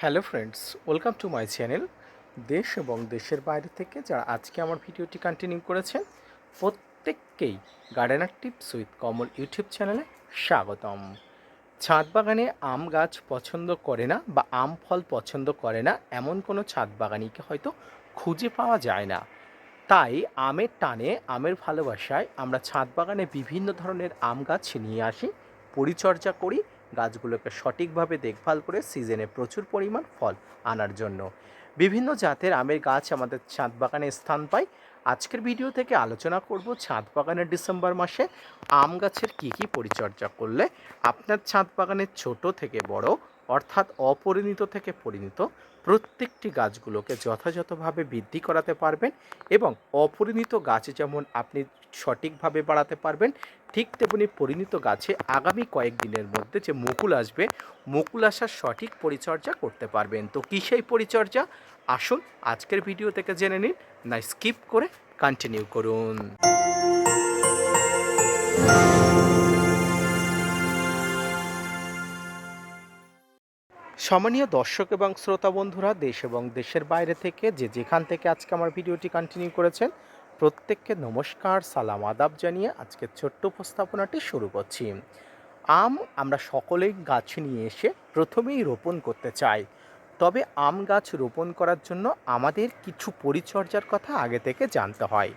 Hello friends, welcome to my channel. দেশ এবং দেশের বাইরে থেকে যারা আজকে আমার ভিডিওটি কন্টিনিউ করেছেন, প্রত্যেককেই gardener tips with Kamal YouTube চ্যানেলে স্বাগতম। ছাদ বাগানে আম গাছ পছন্দ করে না বা আম ফল পছন্দ করে না, এমন কোনো ছাদ বাগানিকে হয়তো খুঁজে পাওয়া যায় না। তাই আমের টানে, আমের ভালোবাসায় আমরা ছাদ বাগানে বিভিন্ন ধরনের আম গাছ নিয়ে আসি, পরিচর্যা করি গাছগুলোকে সঠিকভাবে দেখভাল করে সিজনে প্রচুর পরিমাণ ফল আনার জন্য। বিভিন্ন জাতের আমের গাছ আমাদের ছাদ বাগানে স্থান পায়। আজকের ভিডিও থেকে আলোচনা করব ছাদ বাগানের ডিসেম্বর মাসে আম গাছের কী কী পরিচর্যা করলে আপনার ছাদ বাগানের ছোট থেকে বড় অর্থাৎ অপরিণত থেকে পরিণত প্রত্যেকটি গাছগুলোকে যথাযথভাবে বৃদ্ধি করাতে পারবেন এবং অপরিণত গাছ যেমন আপনি সঠিকভাবে বাড়াতে পারবেন, ঠিক তেমনি পরিণত গাছে আগামী কয়েকদিনের মধ্যে যে মুকুল আসবে, মুকুল আসার সঠিক পরিচর্যা করতে পারবেন। তো কী সেই পরিচর্যা? আসুন আজকের ভিডিও থেকে জেনে নিন, না স্কিপ করে কন্টিনিউ করুন। সম্মানীয় দর্শক এবং শ্রোতা বন্ধুরা, দেশ এবং দেশের বাইরে থেকে যে যেখান থেকে আজকে আমার ভিডিওটি কন্টিনিউ করেছেন, প্রত্যেককে নমস্কার, সালাম, আদাব জানিয়ে আজকের ছোট্ট উপস্থাপনাটি শুরু করছি। আম আমরা সকলেই গাছ নিয়ে এসে প্রথমেই রোপণ করতে চাই। তবে আম গাছ রোপণ করার জন্য আমাদের কিছু পরিচর্যার কথা আগে থেকে জানতে হয়।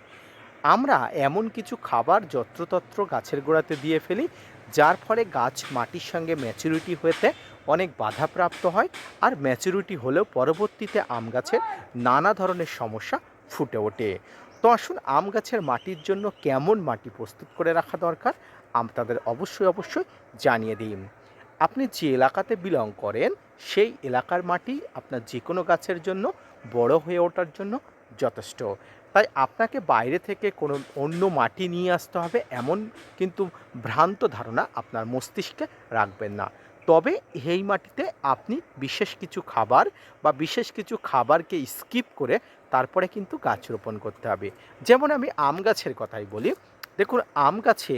আমরা এমন কিছু খাবার যত্রতত্র গাছের গোড়াতে দিয়ে ফেলি, যার ফলে গাছ মাটির সঙ্গে ম্যাচুরিটি হতে অনেক বাধাপ্রাপ্ত হয় আর ম্যাচুরিটি হলেও পরবর্তীতে আম গাছের নানা ধরনের সমস্যা ফুটে ওঠে। তো আসুন আম গাছের মাটির জন্য কেমন মাটি প্রস্তুত করে রাখা দরকার, আম তাদের অবশ্যই অবশ্যই জানিয়ে দিন। আপনি যে এলাকাতে বিলং করেন, সেই এলাকার মাটি আপনার যে কোনো গাছের জন্য, বড় হয়ে ওঠার জন্য যথেষ্ট। তাই আপনাকে বাইরে থেকে কোনো অন্য মাটি নিয়ে আসতে হবে, এমন কিন্তু ভ্রান্ত ধারণা আপনার মস্তিষ্কে রাখবেন না। তবে এই মাটিতে আপনি বিশেষ কিছু খাবার বা বিশেষ কিছু খাবারকে স্কিপ করে তারপরে কিন্তু গাছ রোপণ করতে হবে। যেমন আমি আম গাছের কথাই বলি। দেখুন, আম গাছে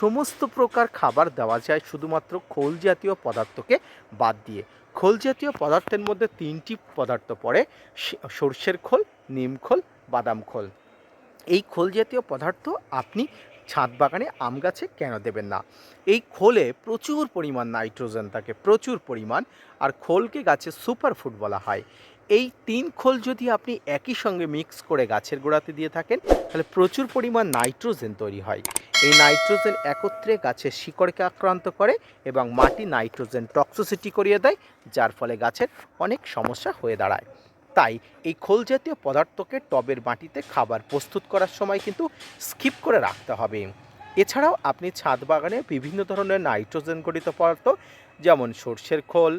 সমস্ত প্রকার খাবার দেওয়া যায় শুধুমাত্র খোল জাতীয় পদার্থকে বাদ দিয়ে। খোল জাতীয় পদার্থের মধ্যে তিনটি পদার্থ পড়ে সর্ষের খোল, নিম খোল, বাদাম খোল। এই খোল জাতীয় পদার্থ আপনি ছাদ বাগানে আম গাছে কেন দেবেন না? এই খোলে প্রচুর পরিমাণ নাইট্রোজেন থাকে, প্রচুর পরিমাণ, আর খোলকে গাছের সুপার ফুড বলা হয়। এই তিন খোল যদি আপনি একই সঙ্গে মিক্স করে গাছের গোড়াতে দিয়ে থাকেন, তাহলে প্রচুর পরিমাণ নাইট্রোজেন তৈরি হয়। এই নাইট্রোজেন একত্রে গাছের শিকড়কে আক্রান্ত করে এবং মাটি নাইট্রোজেন টক্সিসিটি করিয়ে দেয়, যার ফলে গাছের অনেক সমস্যা হয়ে দাঁড়ায়। তাই এই খোল জাতীয় পদার্থকে টবের মাটিতে খাবার প্রস্তুত করার সময় কিন্তু স্কিপ করে রাখতে হবে। এছাড়াও আপনি ছাদ বাগানে বিভিন্ন ধরনের নাইট্রোজেন গঠিত পদার্থ, যেমন সর্ষের খোল,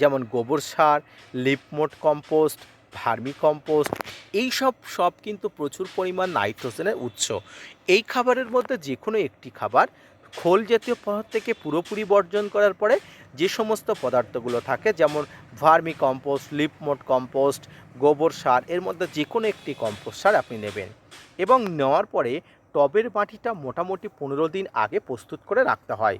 যেমন গোবর সার, লিপমোট কম্পোস্ট, ভার্মি কম্পোস্ট এই সব সব কিন্তু প্রচুর পরিমাণ নাইট্রোজেনের উৎস। এই খাবারের মধ্যে যে কোনো একটি খাবার খোল জাতীয় পদার্থ থেকে পুরোপুরি বর্জন করার পরে যে সমস্ত পদার্থগুলো থাকে, যেমন ভার্মি কম্পোস্ট, লিপমোট কম্পোস্ট, গোবর সার, এর মধ্যে যে কোনো একটি কম্পোস্ট সার আপনি নেবেন এবং নেওয়ার পরে টবের মাটিটা মোটামুটি পনেরো দিন আগে প্রস্তুত করে রাখতে হয়।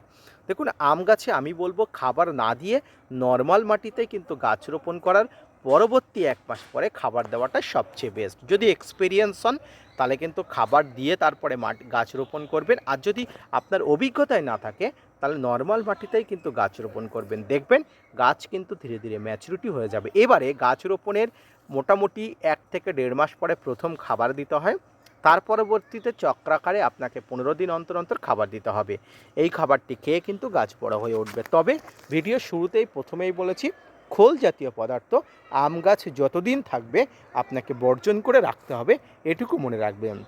দেখুন, আম গাছে আমি বলব, খাবার না দিয়ে নর্মাল মাটিতে কিন্তু গাছ রোপণ করার পরবর্তী এক মাস পরে খাবার দেওয়াটা সবচেয়ে বেস্ট যদি এক্সপিরিয়েন্স হন, তাহলে কিন্তু খাবার দিয়ে তারপরে মাটি গাছ রোপণ করবেন। আর যদি আপনার অভিজ্ঞতায় না থাকে, তাহলে নর্মাল মাটিতেই কিন্তু গাছ রোপণ করবেন। দেখবেন গাছ কিন্তু ধীরে ধীরে ম্যাচুরিটি হয়ে যাবে। এবারে গাছ রোপণের মোটামুটি এক থেকে দেড় মাস পরে প্রথম খাবার দিতে হয়। তার পরবর্তীতে চক্রাকারে আপনাকে পনেরো দিন অন্তর অন্তর খাবার দিতে হবে। এই খাবারটি খেয়ে কিন্তু গাছ বড় হয়ে উঠবে। তবে ভিডিও শুরুতেই প্রথমেই বলেছি খোল জাতীয় পদার্থ, আম গাছ যতদিন থাকবে আপনাকে বর্জন করে রাখতে হবে, এটুকু মনে রাখবেন।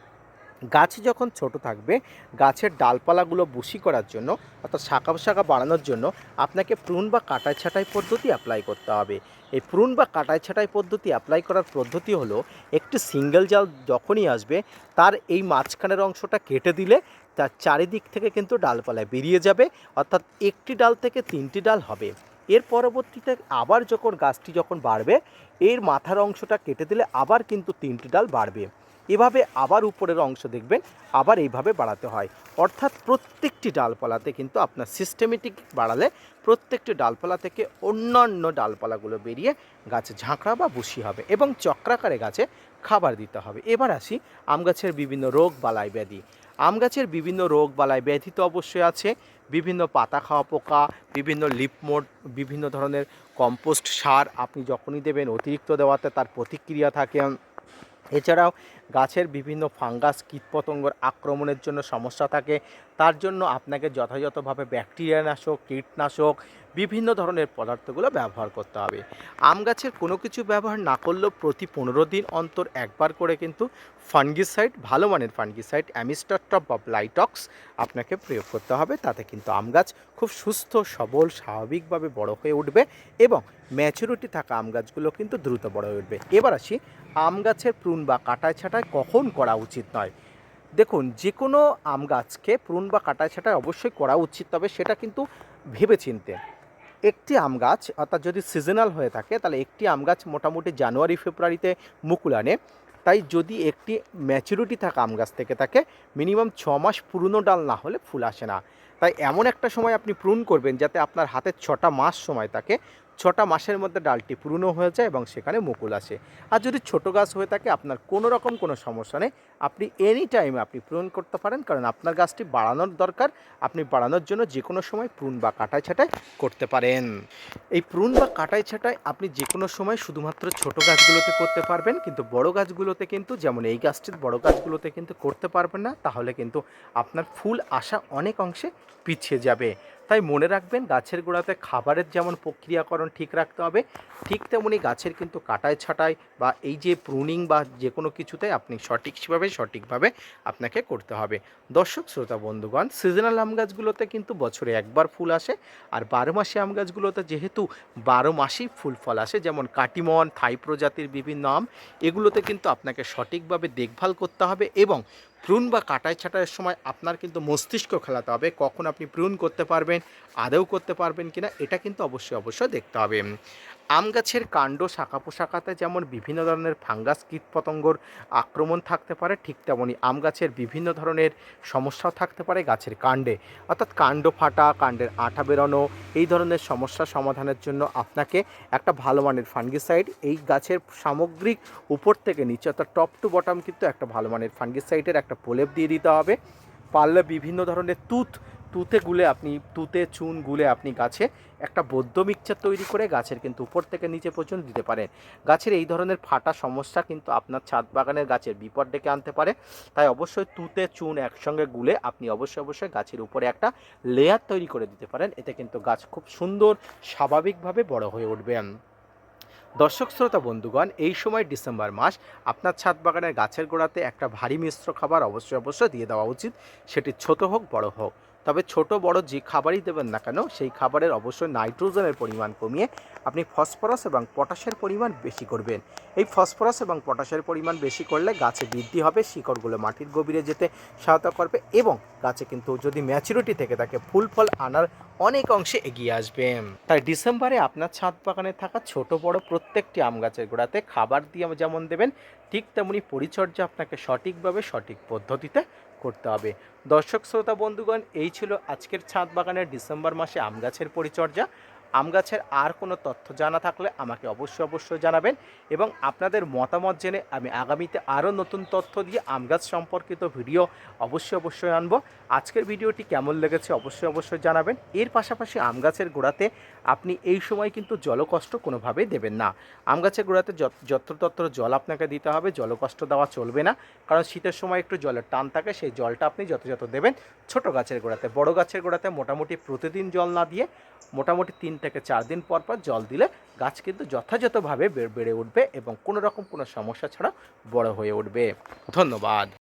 গাছ যখন ছোট থাকবে, গাছের ডালপালাগুলো বুশি করার জন্য অর্থাৎ শাখা শাখা বাড়ানোর জন্য আপনাকে প্রুন বা কাটাই ছাঁটাই পদ্ধতি অ্যাপ্লাই করতে হবে। এই প্রুন বা কাটাই ছাঁটাই পদ্ধতি অ্যাপ্লাই করার পদ্ধতি হলো, একটি সিঙ্গেল জাল যখনই আসবে, তার এই মাঝখানের অংশটা কেটে দিলে তার চারিদিক থেকে কিন্তু ডালপালা বেরিয়ে যাবে, অর্থাৎ একটি ডাল থেকে তিনটি ডাল হবে। এর পরবর্তীতে আবার যখন গাছটি যখন বাড়বে, এর মাথার অংশটা কেটে দিলে আবার কিন্তু তিনটি ডাল বাড়বে। এভাবে আবার উপরের অংশ দেখবেন, আবার এইভাবে বাড়াতে হয়। অর্থাৎ প্রত্যেকটি ডালপালাতে কিন্তু আপনার সিস্টেমেটিক বাড়ালে প্রত্যেকটি ডালপালা থেকে অন্যান্য ডালপালাগুলো বেরিয়ে গাছ ঝাঁকড়া বা বুশি হবে এবং চক্রাকারে গাছে খাবার দিতে হবে। এবার আসি আম গাছের বিভিন্ন রোগ বালাই ব্যাধি আম গাছের বিভিন্ন রোগ বালাই ব্যাধি তো অবশ্যই আছে। বিভিন্ন পাতা খাওয়া পোকা, বিভিন্ন লিপমোড বিভিন্ন ধরনের কম্পোস্ট সার আপনি যখনই দেবেন অতিরিক্ত দেওয়াতে তার প্রতিক্রিয়া থাকে। এছাড়াও গাছের বিভিন্ন ফাঙ্গাস, কীটপতঙ্গর আক্রমণের জন্য সমস্যা থাকে। তার জন্য আপনাকে যথাযথভাবে ব্যাকটেরিয়ানাশক, কীটনাশক বিভিন্ন ধরনের পদার্থগুলো ব্যবহার করতে হবে। আম গাছের কোনো কিছু ব্যবহার না করলেও প্রতি পনেরো দিন অন্তর একবার করে কিন্তু ফানগিসাইড ভালো মানের ফানগিসাইড অ্যামিস্টারটপ বা ব্লাইটক্স আপনাকে প্রয়োগ করতে হবে। তাতে কিন্তু আম গাছ খুব সুস্থ, সবল, স্বাভাবিকভাবে বড় হয়ে উঠবে এবং ম্যাচুরিটি থাকা আম গাছগুলো কিন্তু দ্রুত বড় হয়ে উঠবে। এবার আসি, আম গাছের প্রুন বা কাটায় ছাটায় কখন করা উচিত নয়? দেখুন যে কোনো আম গাছকে প্রুন বা কাটায় ছাটায় অবশ্যই করা উচিত, তবে সেটা কিন্তু ভেবে চিনতে একটি আম গাছ, অর্থাৎ যদি সিজনাল হয়ে থাকে, তাহলে একটি আম গাছ মোটামুটি জানুয়ারি, ফেব্রুয়ারিতে মুকুল আনে। তাই যদি একটি ম্যাচুরিটি থাকা আম গাছ থেকে থাকে মিনিমাম ছ মাস পুরনো ডাল না হলে ফুল আসে না। তাই এমন একটা সময় আপনি প্রুন করবেন যাতে আপনার হাতে ছটা মাস সময় থাকে। ছটা মাসের মধ্যে ডালটি পুরনো হয়ে যায় এবং সেখানে মুকুল আসে। আর যদি ছোট গাছ হয়ে থাকে, আপনার কোনো রকম কোনো সমস্যা নেই। আপনি এনি টাইমে আপনি পূরণ করতে পারেন, কারণ আপনার গাছটি বাড়ানোর দরকার। আপনি বাড়ানোর জন্য যে কোনো সময় প্রুন বা কাটাই ছাটাই করতে পারেন। এই প্রুন বা কাটাই ছাটাই আপনি যে কোনো সময় শুধুমাত্র ছোট গাছগুলোতে করতে পারবেন, কিন্তু বড় গাছগুলোতে কিন্তু, যেমন এই গাছটির বড় গাছগুলোতে কিন্তু করতে পারবেন না, তাহলে কিন্তু আপনার ফুল আসা অনেক অংশে পিছিয়ে যাবে। তাই মনে রাখবেন গাছের গোড়াতে খাবারের যেমন প্রক্রিয়াকরণ ঠিক রাখতে হবে, ঠিক তেমনি গাছের কিন্তু কাটাই ছাটাই বা এই যে প্রুনিং বা যে কোনো কিছুতে আপনি সঠিকভাবে সঠিকভাবে আপনাকে করতে হবে। দর্শক, শ্রোতা, বন্ধুগণ সিজনাল আম গাছগুলোতে কিন্তু বছরে একবার ফুল আসে আর বারো মাসে আম গাছগুলোতে যেহেতু বারো মাসেই ফুল ফল আসে, যেমন কাটিমন, থাই প্রজাতির বিভিন্ন আম, এগুলোতে কিন্তু আপনাকে সঠিকভাবে দেখভাল করতে হবে এবং প্রুন বা কাটায় ছাটায়ের সময় আপনার কিন্তু মস্তিষ্ক খেলাতে হবে, কখন আপনি প্রুন করতে পারবেন, আদৌ করতে পারবেন কিনা, এটা কিন্তু অবশ্যই অবশ্যই দেখতে হবে। আম গাছের কাণ্ড শাখা পোশাকাতে যেমন বিভিন্ন ধরনের ফাঙ্গাস কীটপতঙ্গর আক্রমণ থাকতে পারে, ঠিক তেমনই আম গাছের বিভিন্ন ধরনের সমস্যাও থাকতে পারে গাছের কাণ্ডে। অর্থাৎ কাণ্ড ফাটা, কাণ্ডের আঠা বেরোনো, এই ধরনের সমস্যা সমাধানের জন্য আপনাকে একটা ভালো মানের ফাঙ্গিসাইড এই গাছের সামগ্রিক উপর থেকে নিচে, অর্থাৎ টপ টু বটম কিন্তু একটা ভালো মানের ফাঙ্গিসাইডের একটা প্রলেপ দিয়ে দিতে হবে। পারলে বিভিন্ন ধরনের তুত তুতে গুলে আপনি, তুতে, চুন গুলে আপনি গাছে একটা বদ্ধ মিক্সচার তৈরি করে গাছের কিন্তু উপর থেকে নিচে পর্যন্ত দিতে পারেন। গাছের এই ধরনের ফাটা সমস্যা কিন্তু আপনার ছাদ বাগানের গাছের বিপদ ডেকে আনতে পারে। তাই অবশ্যই তুতে, চুন একসঙ্গে গুলে আপনি অবশ্যই অবশ্যই গাছের উপরে একটা লেয়ার তৈরি করে দিতে পারেন। এতে কিন্তু গাছ খুব সুন্দর, স্বাভাবিকভাবে বড় হয়ে উঠবেন দর্শক, শ্রোতা, বন্ধুগণ, এই সময় ডিসেম্বর মাস, আপনার ছাদ বাগানের গাছের গোড়াতে একটা ভারী মিশ্র খাবার অবশ্যই অবশ্যই দিয়ে দেওয়া উচিত। সেটি ছোট হোক, বড় হোক। তবে ছোট বড় যে খাবারই দেবেন না কেন, সেই খাবারের অবশ্যই নাইট্রোজেনের পরিমাণ কমিয়ে আপনি ফসফরাস এবং পটাশের পরিমাণ বেশি করবেন। এই ফসফরাস এবং পটাশের পরিমাণ বেশি করলে গাছে বৃদ্ধি হবে, শিকড়গুলো মাটির গভীরে যেতে সহায়তা করবে এবং গাছে কিন্তু যদি ম্যাচুরিটি থেকে থাকে, ফুল ফল আনার অনেক অংশে এগিয়ে আসবে। তাই ডিসেম্বরে আপনার ছাদ বাগানে থাকা ছোট বড় প্রত্যেকটি আম গাছের গোড়াতে খাবার দিয়ে যেমন দেবেন, ঠিক তেমনি পরিচর্যা আপনাকে সঠিকভাবে, সঠিক পদ্ধতিতে করতে হবে। দর্শক, শ্রোতা, বন্ধুগণ, এই ছিল আজকের ছাদ বাগানের ডিসেম্বর মাসে আম গাছের পরিচর্যা। আম গাছের আর কোনো তথ্য জানা থাকলে আমাকে অবশ্যই অবশ্যই জানাবেন এবং আপনাদের মতামত জেনে আমি আগামীতে আরও নতুন তথ্য দিয়ে আম গাছ সম্পর্কিত ভিডিও অবশ্যই অবশ্যই আনব। আজকের ভিডিওটি কেমন লেগেছে অবশ্যই অবশ্যই জানাবেন। এর পাশাপাশি আম গাছের গোড়াতে আপনি এই সময় কিন্তু জলকষ্ট কোনোভাবেই দেবেন না। আম গাছের গোড়াতে যত- যত্রতত্র জল আপনাকে দিতে হবে, জলকষ্ট দেওয়া চলবে না। কারণ শীতের সময় একটু জলের টান থাকে, সেই জলটা আপনি যত দেবেন ছোট গাছের গোড়াতে। বড় গাছের গোড়াতে মোটামুটি প্রতিদিন জল না দিয়ে মোটামুটি তিন থেকে চার দিন পর পর জল দিলে গাছ কিন্তু যথাযথভাবে বেড়ে উঠবে এবং কোনো রকম কোনো সমস্যা ছাড়া বড় হয়ে উঠবে। ধন্যবাদ।